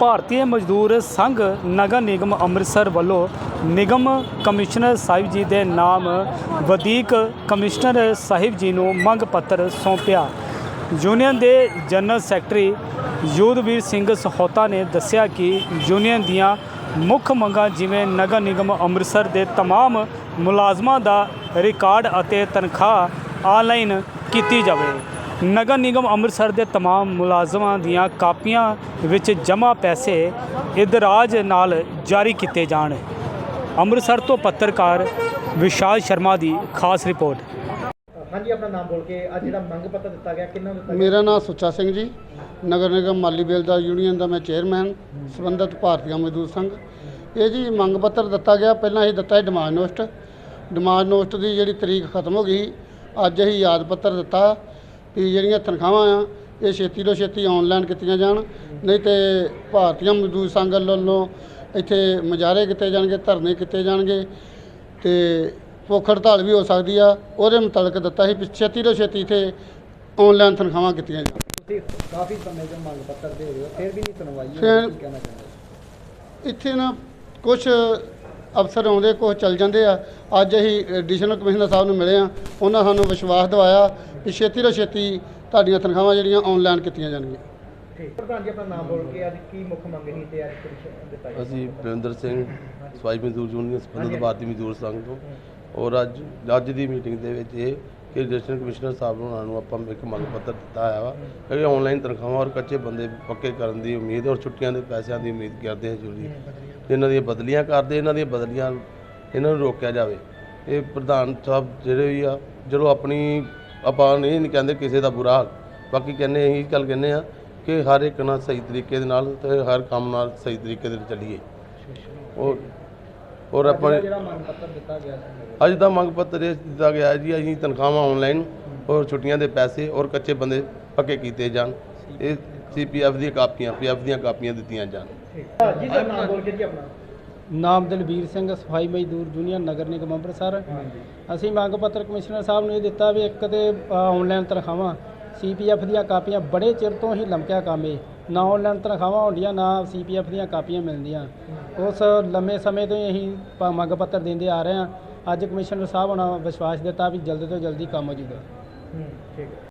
ਭਾਰਤੀ ਮਜ਼ਦੂਰ ਸੰਘ ਨਗਰ ਨਿਗਮ ਅੰਮ੍ਰਿਤਸਰ ਵੱਲੋਂ ਨਿਗਮ ਕਮਿਸ਼ਨਰ ਸਾਹਿਬ ਜੀ ਦੇ ਨਾਮ ਵਧੀਕ ਕਮਿਸ਼ਨਰ ਸਾਹਿਬ ਜੀ ਨੂੰ ਮੰਗ ਪੱਤਰ ਸੌਂਪਿਆ। ਯੂਨੀਅਨ ਦੇ ਜਨਰਲ ਸੈਕਟਰੀ ਯੋਧਵੀਰ ਸਿੰਘ ਸਹੋਤਾ ਨੇ ਦੱਸਿਆ ਕਿ ਯੂਨੀਅਨ ਦੀਆਂ ਮੁੱਖ ਮੰਗਾਂ ਜਿਵੇਂ ਨਗਰ ਨਿਗਮ ਅੰਮ੍ਰਿਤਸਰ ਦੇ तमाम ਮੁਲਾਜ਼ਮਾਂ ਦਾ ਰਿਕਾਰਡ ਅਤੇ ਤਨਖਾਹ ਆਨਲਾਈਨ ਕੀਤੀ ਜਾਵੇ ਨਗਰ ਨਿਗਮ ਅੰਮ੍ਰਿਤਸਰ ਦੇ तमाम ਮੁਲਾਜ਼ਮਾਂ ਦੀਆਂ ਕਾਪੀਆਂ ਵਿੱਚ ਜਮ੍ਹਾਂ ਪੈਸੇ ਇਦਰਾਜ ਨਾਲ ਜਾਰੀ ਕੀਤੇ ਜਾਣ ਅੰਮ੍ਰਿਤਸਰ ਤੋਂ ਪੱਤਰਕਾਰ ਵਿਸ਼ਾਲ ਸ਼ਰਮਾ ਦੀ ਖਾਸ ਰਿਪੋਰਟ ਹਾਂਜੀ ਆਪਣਾ ਨਾਮ ਬੋਲ ਕੇ ਅੱਜ ਜਿਹੜਾ ਮੰਗ ਪੱਤਰ ਦਿੱਤਾ ਗਿਆ ਕਿੰਨਾ ਨੂੰ ਦਿੱਤਾ ਗਿਆ ਮੇਰਾ ਨਾਮ ਸੁੱਚਾ ਸਿੰਘ ਜੀ ਨਗਰ ਨਿਗਮ ਮਾਲੀ ਬੇਲਦਾਰ ਯੂਨੀਅਨ ਦਾ ਮੈਂ ਚੇਅਰਮੈਨ ਸੰਬੰਧਿਤ ਭਾਰਤੀ ਮਜ਼ਦੂਰ ਸੰਘ। ਇਹ ਜੀ ਮੰਗ ਪੱਤਰ ਦਿੱਤਾ ਗਿਆ। ਪਹਿਲਾਂ ਇਹ ਦਿੱਤਾ ਸੀ ਡਿਮਾਂਡ ਨੋਸਟ ਡਿਮਾਂਡ ਨੋਸਟ ਦੀ ਜਿਹੜੀ ਤਰੀਕ ਖਤਮ ਹੋ ਗਈ ਅੱਜ ਅਸੀਂ ਯਾਦ ਪੱਤਰ ਦਿੱਤਾ ਵੀ ਜਿਹੜੀਆਂ ਤਨਖਾਹਾਂ ਆ ਇਹ ਛੇਤੀ ਤੋਂ ਛੇਤੀ ਆਨਲਾਈਨ ਕੀਤੀਆਂ ਜਾਣ। ਨਹੀਂ ਤੇ ਭਾਰਤੀ ਮਜ਼ਦੂਰ ਸੰਘ ਵੱਲੋਂ ਇੱਥੇ ਮੁਜ਼ਾਹਰੇ ਕੀਤੇ ਜਾਣਗੇ ਧਰਨੇ ਕੀਤੇ ਜਾਣਗੇ ਤੇ ਭੁੱਖ ਹੜਤਾਲ ਵੀ ਹੋ ਸਕਦੀ ਆ। ਉਹਦੇ ਮੁਤਾਬਕ ਦਿੱਤਾ ਸੀ ਵੀ ਛੇਤੀ ਤੋਂ ਛੇਤੀ ਇੱਥੇ ਆਨਲਾਈਨ ਤਨਖਾਹਾਂ ਕੀਤੀਆਂ ਜਾਣ। ਕਾਫੀ ਸਮੇਂ ਤੋਂ ਮੰਗ ਪੱਤਰ ਦੇ ਰਹੇ ਹੋ ਫਿਰ ਵੀ ਨਹੀਂ ਸੁਣਵਾਈ ਹੋਈ ਫਿਰ- ਕੀ ਕਹਿਣਾ ਚਾਹੁੰਦੇ ਇੱਥੇ ਨਾ ਕੁਝ ਅਫਸਰ ਆਉਂਦੇ ਕੁਝ ਚੱਲ ਜਾਂਦੇ ਆ। ਅੱਜ ਅਸੀਂ ਐਡੀਸ਼ਨਲ ਕਮਿਸ਼ਨਰ ਸਾਹਿਬ ਨੂੰ ਮਿਲੇ ਆ ਉਹਨਾਂ ਸਾਨੂੰ ਵਿਸ਼ਵਾਸ ਦਿਵਾਇਆ ਕਿ ਛੇਤੀ ਤੋਂ ਛੇਤੀ ਤੁਹਾਡੀਆਂ ਤਨਖਾਹਾਂ ਜਿਹੜੀਆਂ ਆਨਲਾਈਨ ਕੀਤੀਆਂ ਜਾਣਗੀਆਂ। ਠੀਕ। ਪ੍ਰਧਾਨ ਜੀ ਆਪਣਾ ਨਾਮ ਬੋਲ ਕੇ ਅੱਜ ਕੀ ਮੁੱਖ ਮੰਗ ਸੀ ਤੇ ਅੱਜ petition ਦਿੱਤਾ ਗਿਆ? ਅਸੀਂ ਬਰਿੰਦਰ ਸਿੰਘ ਸਫ਼ਾਈ ਮਜ਼ਦੂਰ ਯੂਨੀਅਨ ਸੰਬੰਧਿਤ ਭਾਰਤੀ ਮਜ਼ਦੂਰ ਸੰਘ ਤੋਂ। ਔਰ ਅੱਜ ਅੱਜ ਦੀ ਮੀਟਿੰਗ ਦੇ ਵਿੱਚ ਇਹ ਕਿ ਡਿਸਟ੍ਰਿਕਟ ਕਮਿਸ਼ਨਰ ਸਾਹਿਬ ਨੂੰ ਉਹਨਾਂ ਨੂੰ ਆਪਾਂ ਇੱਕ ਮੰਗ ਪੱਤਰ ਦਿੱਤਾ ਆਇਆ ਵਾ ਕਿ ਆਨਲਾਈਨ ਤਨਖਾਹਾਂ ਔਰ ਕੱਚੇ ਬੰਦੇ ਪੱਕੇ ਕਰਨ ਦੀ ਉਮੀਦ ਔਰ ਛੁੱਟੀਆਂ ਦੇ ਪੈਸਿਆਂ ਦੀ ਉਮੀਦ ਕਰਦੇ ਹਾਂ ਜ਼ਰੂਰੀ। ਇਹਨਾਂ ਦੀਆਂ ਬਦਲੀਆਂ ਕਰਦੇ, ਇਹਨਾਂ ਦੀਆਂ ਬਦਲੀਆਂ ਇਹਨਾਂ ਨੂੰ ਰੋਕਿਆ ਜਾਵੇ। ਇਹ ਪ੍ਰਧਾਨ ਸਾਹਿਬ ਜਿਹੜੇ ਵੀ ਆ ਜਦੋਂ ਆਪਣੀ, ਆਪਾਂ ਨਹੀਂ ਕਹਿੰਦੇ ਕਿਸੇ ਦਾ ਬੁਰਾ ਹਾਲ। ਬਾਕੀ ਕਹਿੰਦੇ ਇਹੀ ਗੱਲ ਕਹਿੰਦੇ ਆ ਕਿ ਹਰ ਇੱਕ ਨਾਲ ਸਹੀ ਤਰੀਕੇ ਦੇ ਨਾਲ ਤੇ ਹਰ ਕੰਮ ਨਾਲ ਸਹੀ ਤਰੀਕੇ ਦੇ ਨਾਲ ਚੱਲੀਏ। ਉਹ ਔਰ ਆਪਾਂ ਅੱਜ ਜਿਹੜਾ ਮੰਗ ਪੱਤਰ ਦਿੱਤਾ ਗਿਆ ਸੀ ਅੱਜ ਦਾ ਮੰਗ ਪੱਤਰ ਇਹ ਦਿੱਤਾ ਗਿਆ ਹੈ ਜੀ ਅਸੀਂ ਤਨਖਾਹਾਂ ਆਨਲਾਈਨ ਔਰ ਛੁੱਟੀਆਂ ਦੇ ਪੈਸੇ ਔਰ ਕੱਚੇ ਬੰਦੇ ਪੱਕੇ ਕੀਤੇ ਜਾਣ। ਇਹ ਸੀਪੀਐਫ ਦੀਆਂ ਕਾਪੀਆਂ ਪੀਐਫ ਦੀਆਂ ਕਾਪੀਆਂ ਦਿੱਤੀਆਂ ਜਾਣ। ਠੀਕ ਜੀ ਸਰ ਨਾਮ ਬੋਲ ਕੇ ਜੀ ਆਪਣਾ। ਨਾਮ ਦਲਬੀਰ ਸਿੰਘ ਸਫ਼ਾਈ ਮਜ਼ਦੂਰ ਯੂਨੀਅਨ ਨਗਰ ਨਿਗਮ ਅੰਮ੍ਰਿਤਸਰ। ਅਸੀਂ ਮੰਗ ਪੱਤਰ ਕਮਿਸ਼ਨਰ ਸਾਹਿਬ ਨੂੰ ਇਹ ਦਿੱਤਾ ਵੀ ਇੱਕ ਤੇ ਆਨਲਾਈਨ ਤਨਖਾਹਾਂ ਸੀਪੀਐਫ ਦੀਆਂ ਕਾਪੀਆਂ ਬੜੇ ਚਿਰ ਤੋਂ ਹੀ ਲਮਕਿਆ ਕੰਮ ਇਹ ਨਾ ਆਨਲਾਈਨ ਤਨਖਾਹਾਂ ਹੁੰਦੀਆਂ, ਨਾ ਸੀਪੀਐਫ ਦੀਆਂ ਕਾਪੀਆਂ ਮਿਲਦੀਆਂ। ਉਸ ਲੰਮੇ ਸਮੇਂ ਤੋਂ ਹੀ ਅਸੀਂ ਪ- ਮੰਗ ਪੱਤਰ ਦਿੰਦੇ ਆ ਰਹੇ ਹਾਂ। ਅੱਜ ਕਮਿਸ਼ਨਰ ਸਾਹਿਬ ਨੇ ਵਿਸ਼ਵਾਸ ਦਿੱਤਾ ਵੀ ਜਲਦ ਤੋਂ ਜਲਦੀ ਕੰਮ ਹੋ ਜਾਊਗਾ ਹੂੰ, ਠੀਕ ਹੈ।